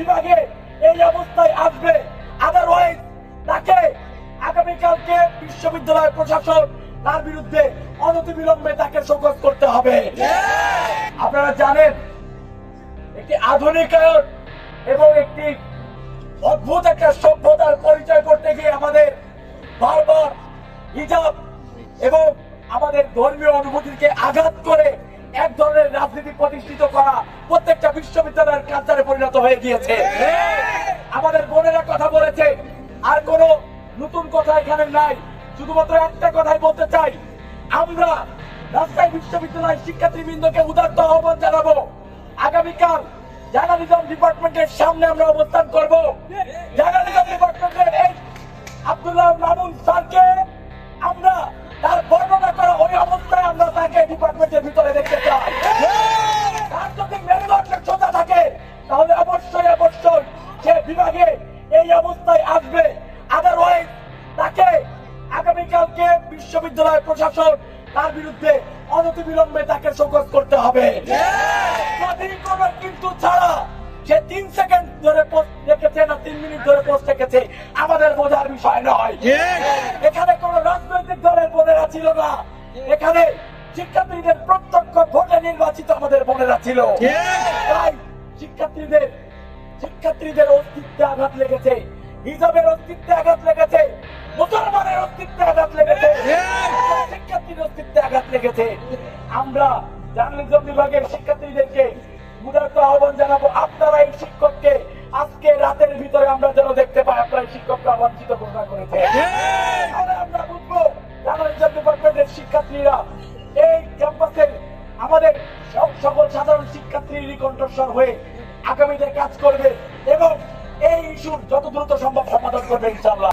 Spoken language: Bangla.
বিভাগে এই অবস্থায় আসবে। আদারওয়াইজ তাকে আগামীকালকে বিশ্ববিদ্যালয় প্রশাসন তার বিরুদ্ধে অনতিবিলম্বে তাকে শোকজ করতে হবে। আপনারা জানেন, একটি আধুনিকায়ন এবং একটি অদ্ভুত একটা সভ্যতার পরিচয় করতে গিয়ে আমাদের বারবার হিজাব এবং আমাদের ধর্মীয় অনুভূতিকে আঘাত করে এক ধরনের রাজনীতি প্রতিষ্ঠিত করা প্রত্যেকটা বিশ্ববিদ্যালয়ের কালচারে পরিণত হয়ে গিয়েছে। আমাদের বোনেরা কথা বলেছে, আর কোন নতুন কথা এখানে নাই। শুধুমাত্র একটা কথাই বলতে চাই, আমরা রাজশাহী বিশ্ববিদ্যালয় শিক্ষার্থীবৃন্দকে উদার্ত আহ্বান জানাব। আগামীকাল জার্নালিজম ডিপার্টমেন্টের সামনে আমরা অবস্থান করব। বিভাগে এই অবস্থায় আসবে। আদারওয়াইজ তাকে আগামীকালকে বিশ্ববিদ্যালয় প্রশাসন তার বিরুদ্ধে অনতিবিলম্বে তাকে শোকজ করতে হবে। কিন্তু ছাড়া সে তিন সেকেন্ড ধরে পোস্ট রেখেছে না তিন মিনিট ধরে পোস্ট রেখেছে, আমাদের বোঝার বিষয় নয়। এখানে কোন রাজনৈতিক দলের বোনেরা ছিল না। এখানে শিক্ষার্থীদের প্রত্যক্ষ ভোটে নির্বাচিত আমাদের বোনেরা ছিল। শিক্ষার্থীদের অস্তিত্বে আঘাত লেগেছে। হিজাবের অস্তিত্বে আঘাত লেগেছে। মুসলমানের অস্তিত্বে আঘাত লেগেছে। শিক্ষার্থীর অস্তিত্বে আঘাত লেগেছে। আমরা জার্নালিজম বিভাগের শিক্ষার্থীদেরকে মুদার্ত আহ্বান জানাব, আপনারা এই শিক্ষককে আজকে রাতের ভিতরে আমরা যেন দেখতে পাই, আপনারা শিক্ষককে অবাঞ্ছিত ঘোষণা করেছে আমরা বুঝব জার্নালিজম ডিপার্টমেন্টের শিক্ষার্থীরা এই ক্যাম্পাসের আমাদের সব সকল সাধারণ শিক্ষার্থীরই কণ্ঠস্বর হয়ে আগামীতে কাজ করবে এবং এই ইস্যুর যত দ্রুত সম্ভব সমাধান করবে ইনশাআল্লাহ।